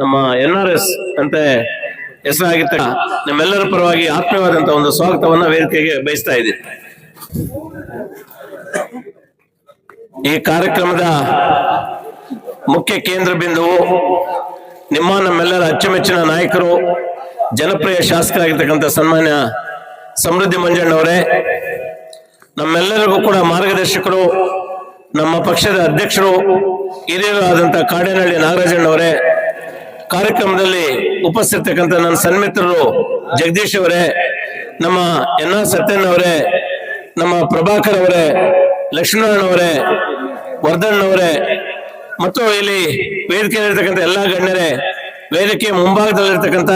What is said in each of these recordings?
ನಮ್ಮ N R S ಅಂತ ಹೆಸರಾಗಿತ್ತ ನಿಮ್ಮೆಲ್ಲರ ಪರವಾಗಿ ಆತ್ಮೀಯವಾದಂತ ಒಂದು ಸ್ವಾಗತವನ್ನ ವೇದಿಕೆಗೆ ಬಯಸ್ತಾ ಇದ್ದೀನಿ. ಈ ಕಾರ್ಯಕ್ರಮದ ಮುಖ್ಯ ಕೇಂದ್ರ ಬಿಂದುವು ನಿಮ್ಮ ನಮ್ಮೆಲ್ಲರ ಅಚ್ಚುಮೆಚ್ಚಿನ ನಾಯಕರು, ಜನಪ್ರಿಯ ಶಾಸಕರಾಗಿರ್ತಕ್ಕಂಥ ಸನ್ಮಾನ್ಯ ಸಮೃದ್ಧಿ ಮಂಜಣ್ಣವರೇ ನಮ್ಮೆಲ್ಲರಿಗೂ ಕೂಡ ಮಾರ್ಗದರ್ಶಕರು, ನಮ್ಮ ಪಕ್ಷದ ಅಧ್ಯಕ್ಷರು ಹಿರಿಯರು ಕಾಡೇನಹಳ್ಳಿ ನಾಗರಾಜಣ್ಣವರೇ ಕಾರ್ಯಕ್ರಮದಲ್ಲಿ ಉಪಸ್ಥಿತಕ್ಕಂಥ ನನ್ನ ಸನ್ಮಿತ್ರರು ಜಗದೀಶ್ ಅವರೇ, ನಮ್ಮ ಎನ್ ಆರ್ ಸತ್ಯನ್ ಅವರೇ, ನಮ್ಮ ಪ್ರಭಾಕರ್ ಅವರೇ, ಲಕ್ಷ್ಮೀನಾರಾಯಣ ಅವರೇ, ವರ್ಧನ್ ಅವರೇ, ಮತ್ತು ಇಲ್ಲಿ ವೇದಿಕೆಯಲ್ಲಿರ್ತಕ್ಕಂಥ ಎಲ್ಲ ಗಣ್ಯರೇ, ವೇದಿಕೆ ಮುಂಭಾಗದಲ್ಲಿರ್ತಕ್ಕಂಥ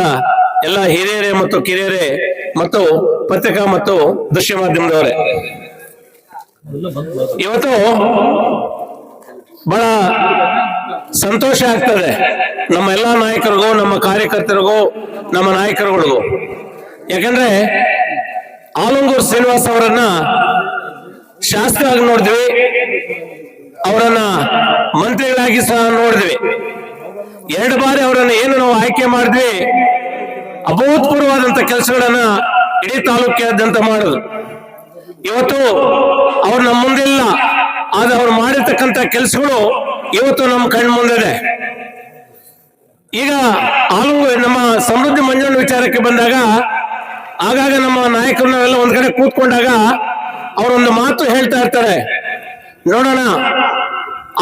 ಎಲ್ಲ ಹಿರಿಯರೇ ಮತ್ತು ಕಿರಿಯರೇ, ಮತ್ತು ಪತ್ರಿಕಾ ಮತ್ತು ದೃಶ್ಯ ಮಾಧ್ಯಮದವರೇ. ಇವತ್ತು ಬಹಳ ಸಂತೋಷ ಆಗ್ತದೆ. ನಮ್ಮ ಎಲ್ಲ ನಾಯಕರಿಗೂ, ನಮ್ಮ ಕಾರ್ಯಕರ್ತರಿಗೂ, ನಮ್ಮ ನಾಯಕರುಗಳಿಗೂ. ಯಾಕಂದ್ರೆ ಆಲಂಗೂರ್ ಶ್ರೀನಿವಾಸ್ ಅವರನ್ನ ಶಾಸಕರಾಗಿ ನೋಡಿದ್ವಿ. ಅವರನ್ನ ಮಂತ್ರಿಗಳಾಗಿ ಸಹ ನೋಡಿದ್ವಿ. ಎರಡು ಬಾರಿ ಅವರನ್ನ ಏನು ನಾವು ಆಯ್ಕೆ ಮಾಡಿದ್ವಿ, ಅಭೂತಪೂರ್ವವಾದಂತ ಕೆಲಸಗಳನ್ನ ಇಡೀ ತಾಲೂಕಿನಾದ್ಯಂತ ಮಾಡುದು ಇವತ್ತು ಅವ್ರು ನಮ್ಮ ಮುಂದಿಲ್ಲ ಆದ್ರೆ ಅವ್ರು ಮಾಡಿರ್ತಕ್ಕಂಥ ಕೆಲಸಗಳು ಇವತ್ತು ನಮ್ಮ ಕಣ್ಣು ಮುಂದಿದೆ. ಈಗ ಆಲೂ ನಮ್ಮ ಸಮೃದ್ಧಿ ಮಂಜಣ್ಣ ವಿಚಾರಕ್ಕೆ ಬಂದಾಗ, ಆಗಾಗ ನಮ್ಮ ನಾಯಕರು ನಾವೆಲ್ಲ ಒಂದ್ ಕಡೆ ಕೂತ್ಕೊಂಡಾಗ ಅವರೊಂದು ಮಾತು ಹೇಳ್ತಾ ಇರ್ತಾರೆ. ನೋಡೋಣ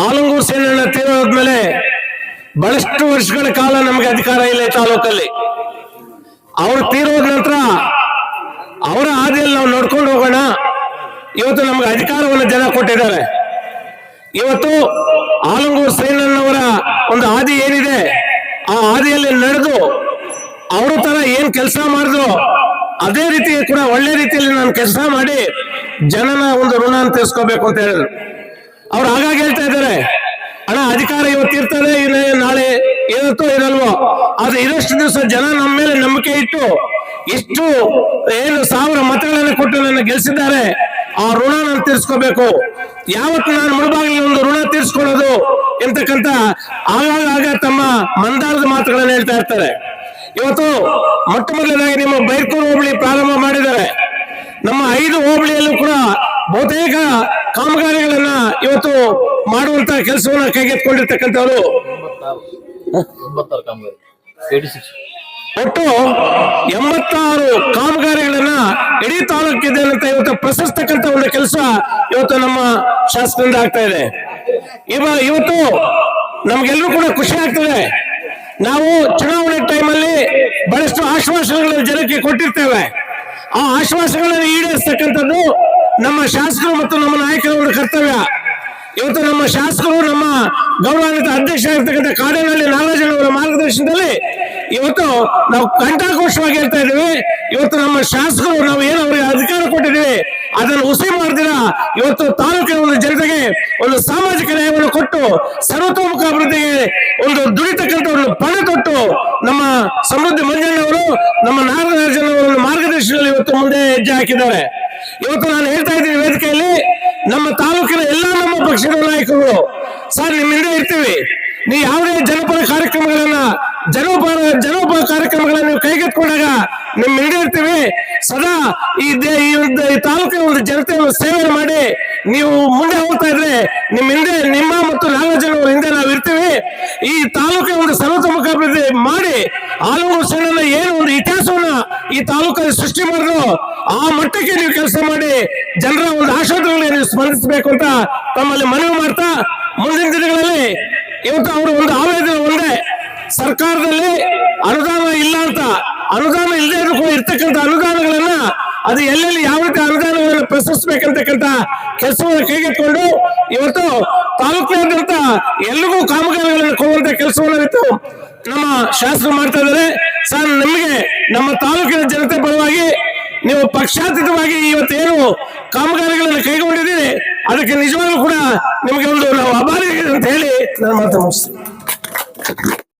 ಆಲಂಗೂರ್ ಸೇನೆಯನ್ನ ತೀರೋದ್ಮೇಲೆ ಬಹಳಷ್ಟು ವರ್ಷಗಳ ಕಾಲ ನಮಗೆ ಅಧಿಕಾರ ಇಲ್ಲ ತಾಲೂಕಲ್ಲಿ. ಅವ್ರು ತೀರೋದ ನಂತರ ಅವರ ಹಾದಿಯಲ್ಲಿ ನಾವು ನೋಡ್ಕೊಂಡು ಹೋಗೋಣ. ಇವತ್ತು ನಮ್ಗೆ ಅಧಿಕಾರವನ್ನು ಜನ ಕೊಟ್ಟಿದ್ದಾರೆ. ಇವತ್ತು ಆಲಂಗೂರ್ ಸೈನನ್ನವರ ಒಂದು ಹಾದಿ ಏನಿದೆ, ಆ ಹಾದಿಯಲ್ಲಿ ನಡೆದು ಅವರು ತರ ಏನ್ ಕೆಲಸ ಮಾಡಿದ್ರು, ಅದೇ ರೀತಿ ಕೂಡ ಒಳ್ಳೆ ರೀತಿಯಲ್ಲಿ ನಾನು ಕೆಲಸ ಮಾಡಿ ಜನನ ಒಂದು ಋಣ ತೀರ್ಸ್ಕೋಬೇಕು ಅಂತ ಹೇಳಿದ್ರು. ಅವ್ರು ಹಾಗಾಗಿ ಹೇಳ್ತಾ ಇದ್ದಾರೆ, ಅಣ್ಣ, ಅಧಿಕಾರ ಇವತ್ತು ಇರ್ತದೆ ನಾಳೆ ಇರುತ್ತೋ ಇರಲ್ವೋ, ಆದ್ರೆ ಇದಷ್ಟು ದಿವಸ ಜನ ನಮ್ಮ ಮೇಲೆ ನಂಬಿಕೆ ಇಟ್ಟು ಇಷ್ಟು ಏನು ಸಾವಿರ ಮತಗಳನ್ನು ಕೊಟ್ಟು ನನ್ನ ಗೆಲ್ಸಿದ್ದಾರೆ, ಆ ಋಣ ನಾನು ತೀರ್ಸ್ಕೋಬೇಕು. ಯಾವತ್ತು ನಾನು ಮುಳುಬಾಗಿಲಿ ಒಂದು ಋಣ ತೀರ್ಸ್ಕೊಳ್ಳೋದು ಎಂತಕ್ಕಂತ ಆಗಾಗ ಆಗ ತಮ್ಮ ಮಂದಾರದ ಮಾತುಗಳನ್ನು ಹೇಳ್ತಾ ಇರ್ತಾರೆ. ಇವತ್ತು ಮೊಟ್ಟ ಮೊದಲನೇದಾಗಿ ನಿಮ್ಮ ಬೈರ್ಕೂರು ಹೋಬಳಿ ಪ್ರಾರಂಭ ಮಾಡಿದ್ದಾರೆ. ನಮ್ಮ ಐದು ಹೋಬಳಿಯಲ್ಲೂ ಕೂಡ ಬಹುತೇಕ ಕಾಮಗಾರಿಗಳನ್ನ ಇವತ್ತು ಮಾಡುವಂತ ಕೆಲಸವನ್ನ ಕೈಗೆತ್ತಿಕೊಂಡಿರ್ತಕ್ಕಂಥವ್ರು. ಕಾಮಗಾರಿ. ಒಟ್ಟು ಎಂಬತ್ತಾರು ಕಾಮಗಾರಿಗಳನ್ನ ಇಡೀ ತಾಲೂಕಿದೆ ಅಂತ ಇವತ್ತು ಪ್ರಶಸ್ತಕ್ಕಂತ ಒಂದು ಕೆಲಸ ಇವತ್ತು ನಮ್ಮ ಶಾಸಕರಿಂದ ಆಗ್ತಾ ಇದೆ. ಇವ ಇವತ್ತು ನಮ್ಗೆಲ್ಲರೂ ಕೂಡ ಖುಷಿ ಆಗ್ತದೆ. ನಾವು ಚುನಾವಣೆ ಟೈಮಲ್ಲಿ ಬಹಳಷ್ಟು ಆಶ್ವಾಸನೆಗಳನ್ನು ಜನಕ್ಕೆ ಕೊಟ್ಟಿರ್ತೇವೆ. ಆ ಆಶ್ವಾಸಗಳನ್ನು ಈಡೇರಿಸ್ತಕ್ಕಂಥದ್ದು ನಮ್ಮ ಶಾಸಕರು ಮತ್ತು ನಮ್ಮ ನಾಯಕರ ಒಂದು ಕರ್ತವ್ಯ. ಇವತ್ತು ನಮ್ಮ ಶಾಸಕರು ನಮ್ಮ ಗೌರವಾನ್ವಿತ ಅಧ್ಯಕ್ಷ ಆಗಿರ್ತಕ್ಕಂಥ ಕಾಡೇನಹಳ್ಳಿ ನಾಗರಾಜನವರ ಮಾರ್ಗದರ್ಶನದಲ್ಲಿ ಇವತ್ತು ನಾವು ಕಂಠಾಘೋಷವಾಗಿ ಹೇಳ್ತಾ ಇದ್ದೀವಿ. ಇವತ್ತು ನಮ್ಮ ಶಾಸಕರು, ನಾವು ಏನು ಅವರಿಗೆ ಅಧಿಕಾರ ಕೊಟ್ಟಿದ್ದೀವಿ. ಅದನ್ನು ಹುಸಿ ಮಾಡ್ದಿರ ಇವತ್ತು ತಾಲೂಕಿನ ಒಂದು ಜನತೆಗೆ ಒಂದು ಸಾಮಾಜಿಕ ನ್ಯಾಯವನ್ನು ಕೊಟ್ಟು, ಸರ್ವತೋಮುಖ ಅಭಿವೃದ್ಧಿಗೆ ಒಂದು ದುಡಿತಕ್ಕಂಥ ಒಂದು ಪಣ ಕೊಟ್ಟು ನಮ್ಮ ಸಮೃದ್ಧಿ ಮಂಜಣ್ಣವರು ನಮ್ಮ ನಾಗರಾಜನವರ ಮಾರ್ಗದರ್ಶನದಲ್ಲಿ ಇವತ್ತು ಮುಂದೆ ಹೆಜ್ಜೆ ಹಾಕಿದ್ದಾರೆ. ಇವತ್ತು ನಾನು ಹೇಳ್ತಾ ಇದ್ದೀನಿ ವೇದಿಕೆಯಲ್ಲಿ, ನಮ್ಮ ತಾಲೂಕಿನ ಎಲ್ಲ ನಮ್ಮ ಪಕ್ಷದ ನಾಯಕರು ಸರ್ ನಿಮ್ಮಿಂದ ಇರ್ತೀವಿ. ನೀವು ಯಾವುದೇ ಜನಪರ ಕಾರ್ಯಕ್ರಮಗಳನ್ನ ಜನೋಪರ ಜನೋಪ ಕಾರ್ಯಕ್ರಮಗಳನ್ನು ನೀವು ಕೈಗೆತ್ಕೊಂಡಾಗ ನಿಮ್ಮ ಹಿಂದೆ ಇರ್ತೀವಿ ಸದಾ ಈ ತಾಲೂಕಿನ ಒಂದು ಜನತೆಯನ್ನು ಸೇವೆ ಮಾಡಿ ನೀವು ಮುಂದೆ ಹೋಗ್ತಾ ಇದ್ರೆ ನಿಮ್ಮ ಹಿಂದೆ, ನಿಮ್ಮ ಮತ್ತು ನಾಗರಾಜನವರ ಹಿಂದೆ ನಾವು ಇರ್ತೀವಿ. ಈ ತಾಲೂಕಿನ ಒಂದು ಸರ್ವತೋಮುಖ ಅಭಿವೃದ್ಧಿ ಮಾಡಿ ಆಲೂರು ಸಣ್ಣ ಏನು ಒಂದು ಇತಿಹಾಸವನ್ನ ಈ ತಾಲೂಕಲ್ಲಿ ಸೃಷ್ಟಿ ಮಾಡಿದ್ರು ಆ ಮಟ್ಟಕ್ಕೆ ನೀವು ಕೆಲಸ ಮಾಡಿ ಜನರ ಒಂದು ಆಶೋತ್ತರಗಳಿಗೆ ನೀವು ಅಂತ ತಮ್ಮಲ್ಲಿ ಮನವಿ ಮಾಡ್ತಾ ಮುಂದಿನ ದಿನಗಳಲ್ಲಿ ಇವತ್ತು ಅವರು ಒಂದು ಆವೇದನೆ ಒಂದೇ ಸರ್ಕಾರದಲ್ಲಿ ಅನುದಾನ ಇಲ್ಲ ಅಂತ, ಅನುದಾನ ಇಲ್ಲದೆ ಇರತಕ್ಕಂಥ ಇರ್ತಕ್ಕಂಥ ಅನುದಾನಗಳನ್ನ ಅದು ಎಲ್ಲೆಲ್ಲಿ ಯಾವ ರೀತಿ ಅನುದಾನಗಳನ್ನು ಪ್ರಶ್ನಿಸಬೇಕಂತಕ್ಕಂಥ ಕೆಲಸವನ್ನು ಕೈಗೆತ್ತಿಕೊಂಡು ಇವತ್ತು ತಾಲೂಕಿನಾದ್ಯಂತ ಎಲ್ಲಿಗೂ ಕಾಮಗಾರಿಗಳನ್ನು ಕೊಡುವಂತ ಕೆಲಸವನ್ನು ಇವತ್ತು ನಮ್ಮ ಶಾಸಕರು ಮಾಡ್ತಾ ಇದ್ದಾರೆ. ಸರ್, ನಮಗೆ ನಮ್ಮ ತಾಲೂಕಿನ ಜನತೆ ಪರವಾಗಿ ನೀವು ಪಕ್ಷಾತೀತವಾಗಿ ಇವತ್ತೇನು ಕಾಮಗಾರಿಗಳನ್ನು ಕೈಗೊಂಡಿದ್ದೀರಿ, ಅದಕ್ಕೆ ನಿಜವಾಗ್ಲೂ ಕೂಡ ನಿಮಗೆ ಒಂದು ನಾವು ಅಭಾರಿ ಅಂತ ಹೇಳಿ ನಾನು ಮಾತಾಡ್ತೀನಿ